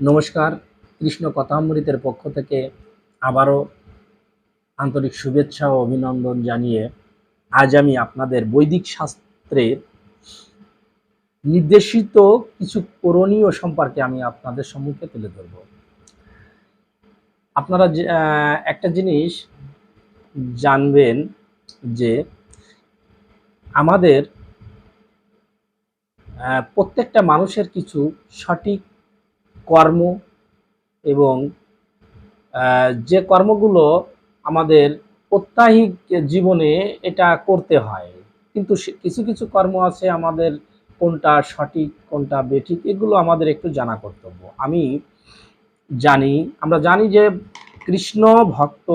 নমস্কার, কৃষ্ণ কথামৃতের পক্ষ থেকে আবারও আন্তরিক শুভেচ্ছা ও অভিনন্দন জানিয়ে আজ আমি আপনাদের বৈদিক শাস্ত্রের নির্দেশিত কিছু করণীয় সম্পর্কে আমি আপনাদের সম্মুখে তুলে ধরব। আপনারা একটা জিনিস জানবেন যে আমাদের প্রত্যেকটা মানুষের কিছু সঠিক কর্ম এবং যে কর্মগুলো আমাদের প্রত্যাহিক জীবনে এটা করতে হয়। কিন্তু কিছু কিছু কর্ম আছে আমাদের কোনটা সঠিক, কোনটা বেঠিক, এগুলো আমাদের একটু জানা কর্তব্য। আমি জানি, আমরা জানি যে কৃষ্ণ ভক্ত,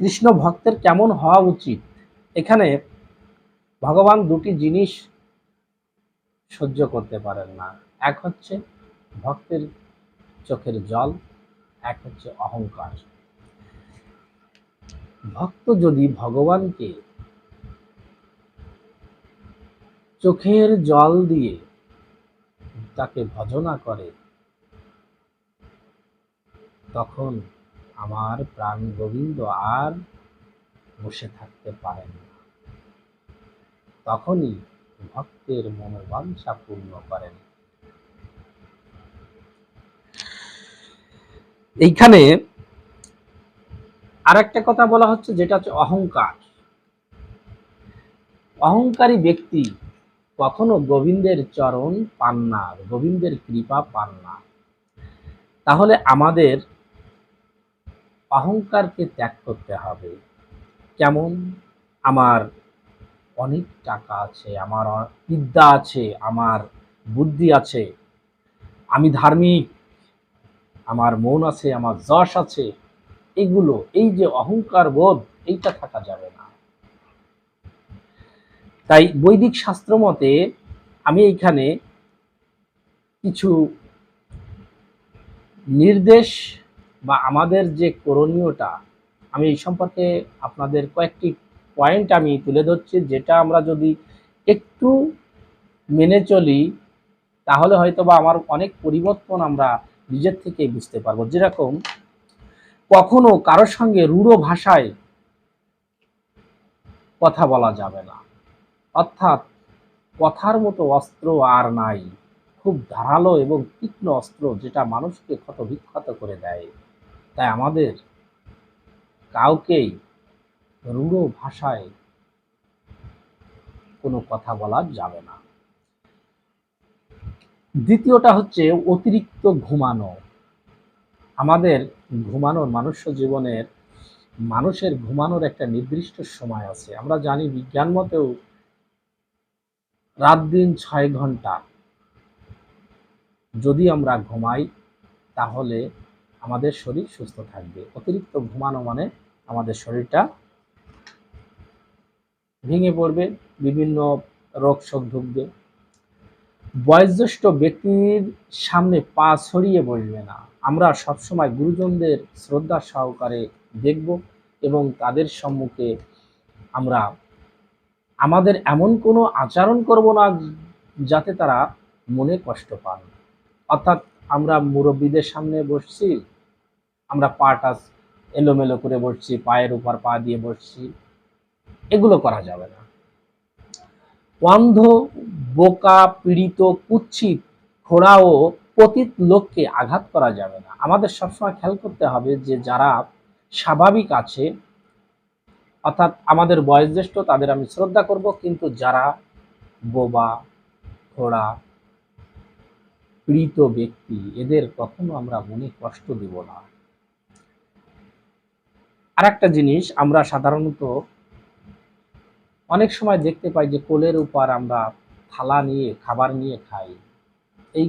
কৃষ্ণ ভক্তের কেমন হওয়া উচিত? এখানে ভগবান দুটি জিনিস সহ্য করতে পারেন না। এক হচ্ছে ভক্তের চোখের জল, এক হচ্ছে অহংকার। ভক্ত যদি ভগবানকে চোখের জল দিয়ে তাকে ভজনা করে, তখন আমার প্রাণ গোবিন্দ আর বসে থাকতে পারেন না। তখনই ভক্তের মনোবাঞ্ছা পূর্ণ করেন। এইখানে আর একটা কথা বলা হচ্ছে, যেটা হচ্ছে অহংকার। অহংকারী ব্যক্তি কখনো গোবিন্দের চরণ পান না, গোবিন্দের কৃপা পান না। তাহলে আমাদের অহংকারকে ত্যাগ করতে হবে। কেমন? আমার অনেক টাকা আছে, আমার বিদ্যা আছে, আমার বুদ্ধি আছে, আমি ধার্মিক, আমার মন আছে, আমার যশ আছে, এগুলো, এই যে অহংকার বোধ, এইটা থাকা যাবে না। তাই বৈদিক শাস্ত্র মতে আমি এইখানে কিছু নির্দেশ বা আমাদের যে করণীয়টা, আমি এই সম্পর্কে আপনাদের কয়েকটি পয়েন্ট আমি তুলে ধরছি, যেটা আমরা যদি একটু মেনে চলি, তাহলে হয়তো বা আমার অনেক পরিবর্তন আমরা নিজের থেকেই বুঝতে পারব। যেরকম, কখনো কারোর সঙ্গে রূঢ় ভাষায় কথা বলা যাবে না। অর্থাৎ, কথার মতো অস্ত্র আর নাই। খুব ধারালো এবং তীক্ষ্ণ অস্ত্র যেটা মানুষকে ক্ষত বিক্ষত করে দেয়। তাই আমাদের কাউকেই রূঢ় ভাষায় কোনো কথা বলা যাবে না। দ্বিতীয়টা হচ্ছে অতিরিক্ত ঘুমানো। আমাদের ঘুমানোর মানুষ্য জীবনের মানুষের ঘুমানোর একটা নির্দিষ্ট সময় আছে। আমরা জানি বিজ্ঞান মতেও রাত দিন ছয় ঘণ্টা। যদি আমরা ঘুমাই, তাহলে আমাদের শরীর সুস্থ থাকবে। অতিরিক্ত ঘুমানো মানে আমাদের শরীরটা ভেঙে পড়বে, বিভিন্ন রোগ শোক ঢুকবে। বয়োজ্যেষ্ঠ ব্যক্তির সামনে পা ছড়িয়ে বসবে না। আমরা সবসময় গুরুজনদের শ্রদ্ধা সহকারে দেখব এবং তাদের সম্মুখে আমরা আমাদের এমন কোনো আচরণ করব না যাতে তারা মনে কষ্ট পান। অর্থাৎ আমরা মুরব্বীদের সামনে বসছি, আমরা পাটা এলোমেলো করে বসছি, পায়ের উপর পা দিয়ে বসছি। এগুলো করা যাবে না। অন্ধ, বোকা, পীড়িত, কুচ্ছিত খোড়া ও পতিত লোককে আঘাত করা যাবে না। আমাদের সবসময় খেয়াল করতে হবে যে যারা স্বাভাবিক আছে, অর্থাৎ আমাদের বয়োজ্যেষ্ঠ, তাদের আমি শ্রদ্ধা করব, কিন্তু যারা বোবা খোড়া পীড়িত ব্যক্তি, এদের কখনো আমরা মনে কষ্ট দিব না। আর একটা জিনিস, আমরা সাধারণত অনেক সময় দেখতে পাই যে কোলের উপর আমরা থালা নিয়ে, খাবার নিয়ে খাই। এই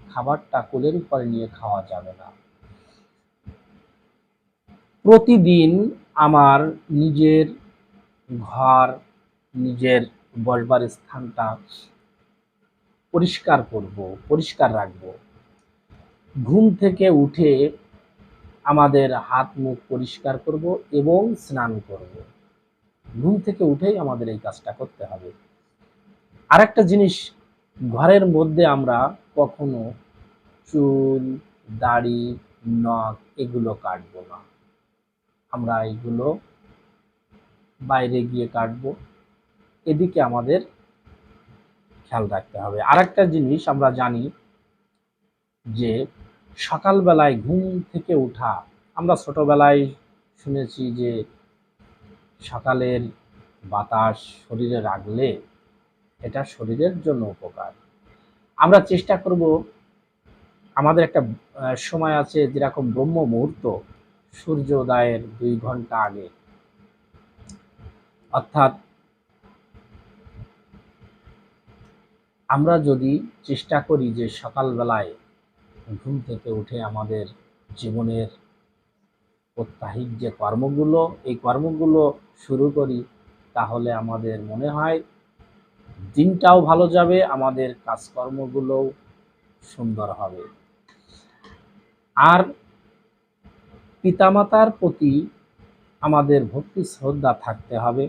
খাবারটা কোলের উপরে নিয়ে খাওয়া যাবে না। প্রতিদিন আমার নিজের ঘর, নিজের বসবার স্থানটা পরিষ্কার করব, পরিষ্কার রাখব। ঘুম থেকে উঠে আমাদের হাত মুখ পরিষ্কার করব এবং স্নান করব। ঘুম থেকে উঠেই আমাদের এই কাজটা করতে হবে। আরেকটা জিনিস, ঘরের মধ্যে আমরা কখনো চুল, দাড়ি, নখ এগুলো কাটবো না। আমরা এগুলো বাইরে গিয়ে কাটবো। এদিকে আমাদের খেয়াল রাখতে হবে। আরেকটা জিনিস আমরা জানি যে, সকালবেলায় ঘুম থেকে ওঠা, আমরা ছোটবেলায় শুনেছি যে সকালের বাতাস শরীরে রাখলে এটা শরীরের জন্য উপকার। আমরা চেষ্টা করব, আমাদের একটা সময় আছে যেরকম ব্রহ্ম মুহূর্ত, সূর্যোদয়ের দুই ঘণ্টা আগে। অর্থাৎ আমরা যদি চেষ্টা করি যে সকালবেলায় ঘুম থেকে উঠে আমাদের জীবনের প্রত্যাহিক যে কর্মগুলো, এই কর্মগুলো শুরু করি, তাহলে আমাদের মনে হয় দিনটাও ভালো যাবে, আমাদের কাজকর্মগুলোও সুন্দর হবে। আর পিতামাতার প্রতি আমাদের ভক্তি শ্রদ্ধা থাকতে হবে,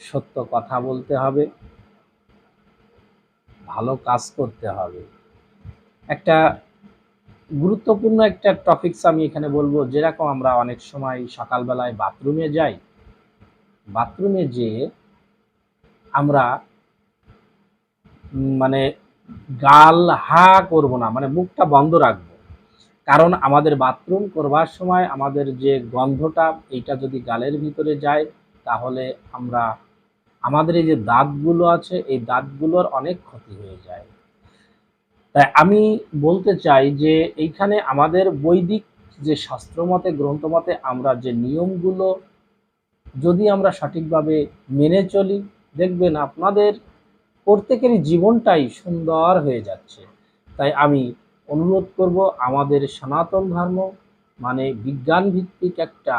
সত্য কথা বলতে হবে, ভালো কাজ করতে হবে। একটা গুরুত্বপূর্ণ একটা টপিকস আমি এখানে বলব, যেরকম আমরা অনেক সময় সকালবেলায় বাথরুমে যাই বাথরুমে যেয়ে আমরা মানে গাল হা করব না মানে মুখটা বন্ধ রাখব। কারণ আমাদের বাথরুম করবার সময় আমাদের যে গন্ধটা, এইটা যদি গালের ভিতরে যায়, তাহলে আমরা, আমাদের এই যে দাঁতগুলো আছে, এই দাঁতগুলোর অনেক ক্ষতি হয়ে যায়। তাই আমি বলতে চাই যে, এইখানে আমাদের বৈদিক যে শাস্ত্রমতে, গ্রন্থমতে আমরা যে নিয়মগুলো যদি আমরা সঠিকভাবে মেনে চলি, দেখবেন আপনাদের প্রত্যেকেরই জীবনটাই সুন্দর হয়ে যাচ্ছে। তাই আমি অনুরোধ করব, আমাদের সনাতন ধর্ম মানে বিজ্ঞান ভিত্তিক একটা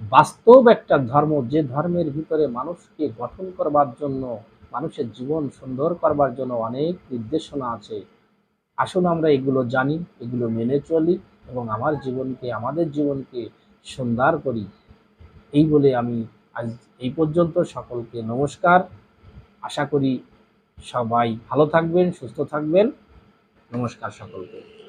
বাস্তব একটা ধর্ম, যে ধর্মের ভিতরে মানুষকে গঠন করবার জন্য, মানুষের জীবন সুন্দর করবার জন্য অনেক নির্দেশনা আছে। আসুন আমরা এগুলো জানি, এগুলো মেনে চলি এবং আমার জীবনকে, আমাদের জীবনকে সুন্দর করি। এই বলে আমি আজ এই পর্যন্ত সকলকে নমস্কার। আশা করি সবাই ভালো থাকবেন, সুস্থ থাকবেন। নমস্কার সকলকে।